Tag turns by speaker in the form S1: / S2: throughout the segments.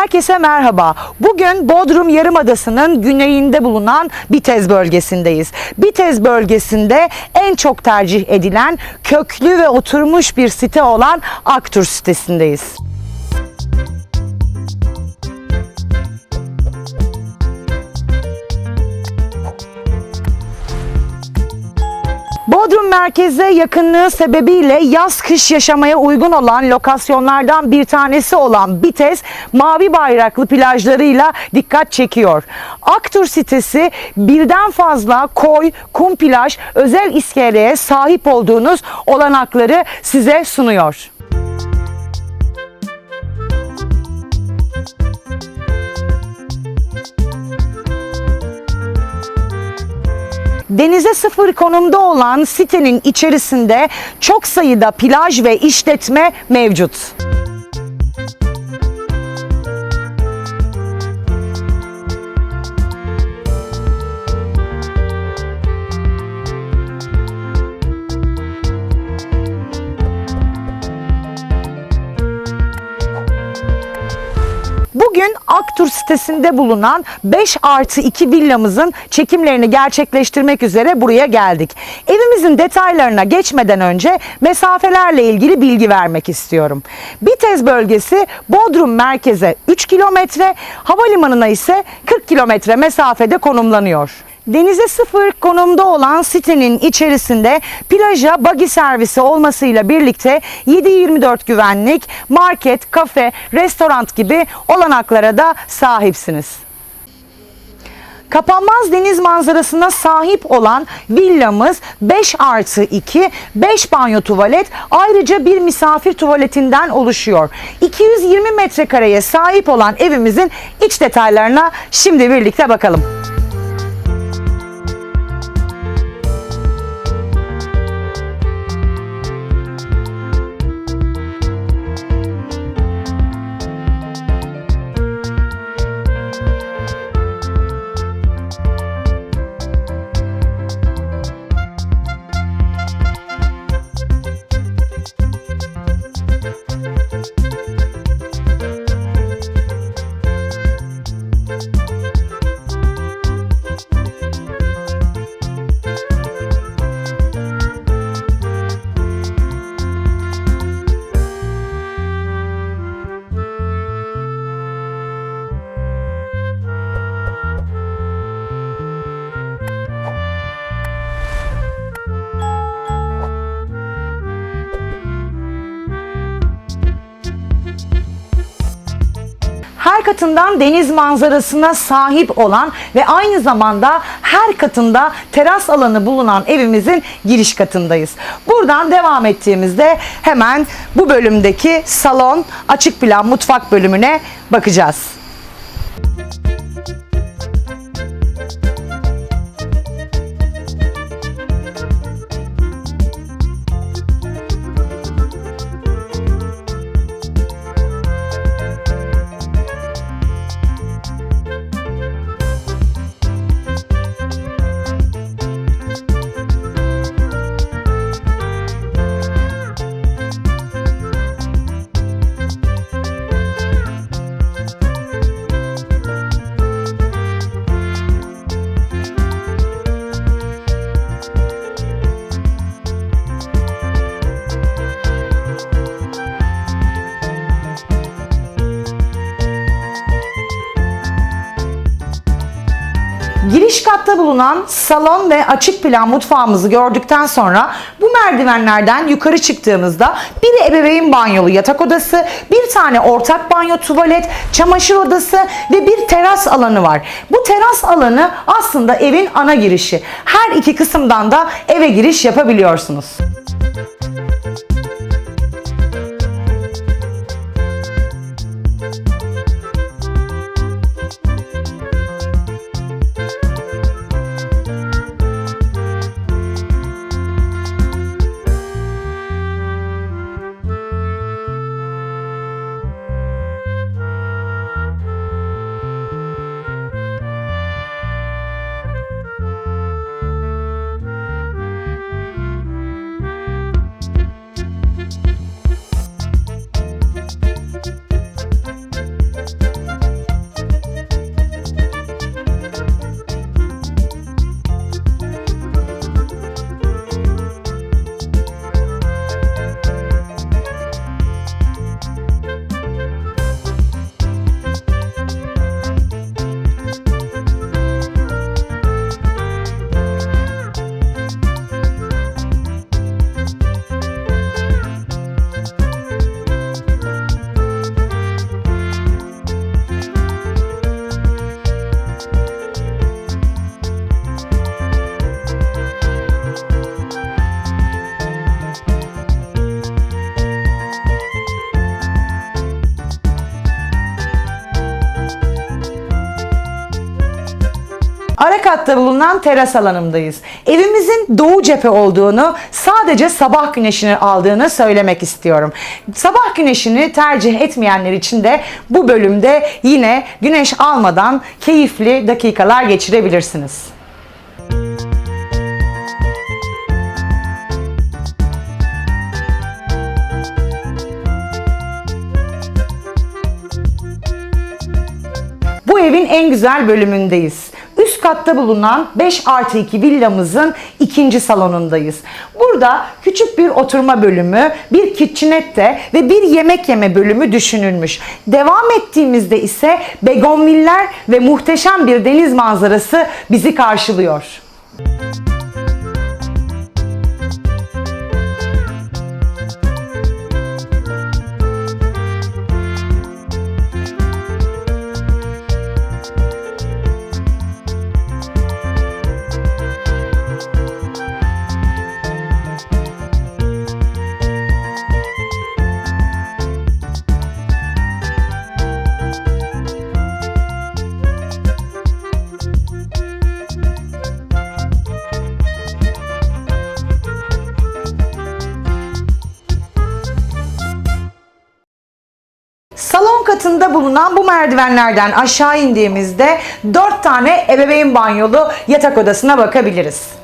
S1: Herkese merhaba. Bugün Bodrum Yarımadası'nın güneyinde bulunan Bitez bölgesindeyiz. Bitez bölgesinde en çok tercih edilen köklü ve oturmuş bir site olan Aktur sitesindeyiz. Bodrum merkeze yakınlığı sebebiyle yaz kış yaşamaya uygun olan lokasyonlardan bir tanesi olan Bitez mavi bayraklı plajlarıyla dikkat çekiyor. Aktur sitesi birden fazla koy, kum plaj, özel iskeleye sahip olduğunuz olanakları size sunuyor. Denize sıfır konumda olan sitenin içerisinde çok sayıda plaj ve işletme mevcut. Bugün Aktur sitesinde bulunan 5 artı 2 villamızın çekimlerini gerçekleştirmek üzere buraya geldik. Evimizin detaylarına geçmeden önce mesafelerle ilgili bilgi vermek istiyorum. Bitez bölgesi Bodrum merkeze 3 kilometre, havalimanına ise 40 kilometre mesafede konumlanıyor. Denize sıfır konumda olan sitenin içerisinde plaja buggy servisi olmasıyla birlikte 7-24 güvenlik, market, kafe, restoran gibi olanaklara da sahipsiniz. Kapanmaz deniz manzarasına sahip olan villamız 5 artı 2, 5 banyo tuvalet ayrıca bir misafir tuvaletinden oluşuyor. 220 metrekareye sahip olan evimizin iç detaylarına şimdi birlikte bakalım. Katından deniz manzarasına sahip olan ve aynı zamanda her katında teras alanı bulunan evimizin giriş katındayız. Buradan devam ettiğimizde hemen bu bölümdeki salon açık plan mutfak bölümüne bakacağız. Giriş katta bulunan salon ve açık plan mutfağımızı gördükten sonra bu merdivenlerden yukarı çıktığımızda bir ebeveyn banyolu yatak odası, bir tane ortak banyo tuvalet, çamaşır odası ve bir teras alanı var. Bu teras alanı aslında evin ana girişi. Her iki kısımdan da eve giriş yapabiliyorsunuz. Bulunan teras alanımdayız. Evimizin doğu cephe olduğunu, sadece sabah güneşini aldığını söylemek istiyorum. Sabah güneşini tercih etmeyenler için de bu bölümde yine güneş almadan keyifli dakikalar geçirebilirsiniz. Bu evin en güzel bölümündeyiz. Üst katta bulunan 5 artı 2 villamızın ikinci salonundayız. Burada küçük bir oturma bölümü, bir kitchenette ve bir yemek yeme bölümü düşünülmüş. Devam ettiğimizde ise begonviller ve muhteşem bir deniz manzarası bizi karşılıyor. Salon katında bulunan bu merdivenlerden aşağı indiğimizde 4 tane ebeveyn banyolu yatak odasına bakabiliriz.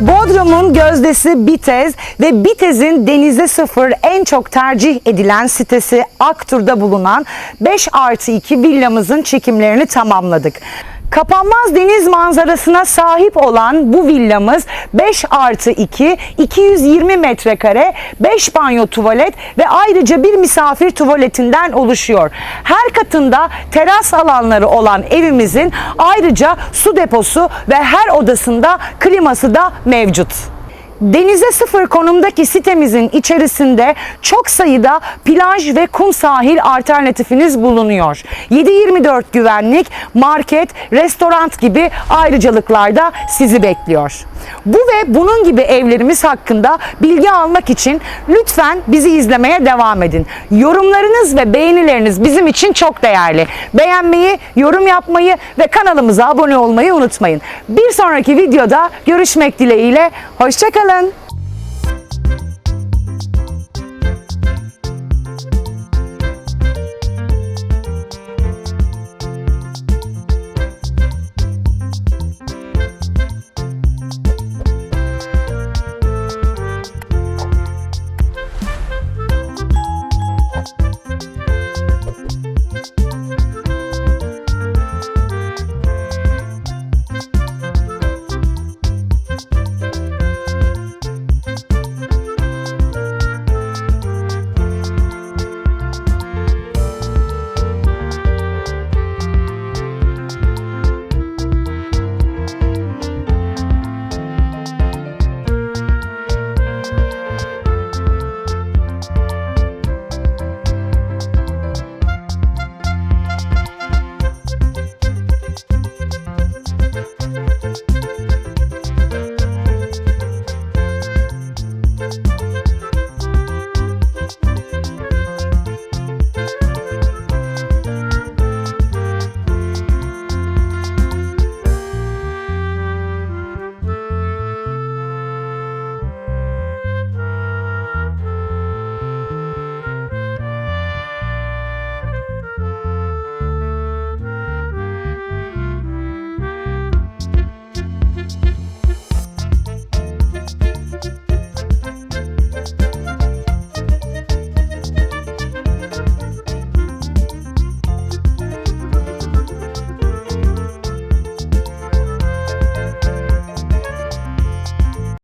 S1: Bodrum'un gözdesi Bitez ve Bitez'in denize sıfır en çok tercih edilen sitesi Aktur'da bulunan 5 artı 2 villamızın çekimlerini tamamladık. Kapanmaz deniz manzarasına sahip olan bu villamız 5 artı 2, 220 metrekare, 5 banyo tuvalet ve ayrıca bir misafir tuvaletinden oluşuyor. Her katında teras alanları olan evimizin ayrıca su deposu ve her odasında kliması da mevcut. Denize sıfır konumdaki sitemizin içerisinde çok sayıda plaj ve kum sahil alternatifiniz bulunuyor. 7-24 güvenlik, market, restoran gibi ayrıcalıklarda sizi bekliyor. Bu ve bunun gibi evlerimiz hakkında bilgi almak için lütfen bizi izlemeye devam edin. Yorumlarınız ve beğenileriniz bizim için çok değerli. Beğenmeyi, yorum yapmayı ve kanalımıza abone olmayı unutmayın. Bir sonraki videoda görüşmek dileğiyle. Hoşçakalın. lang.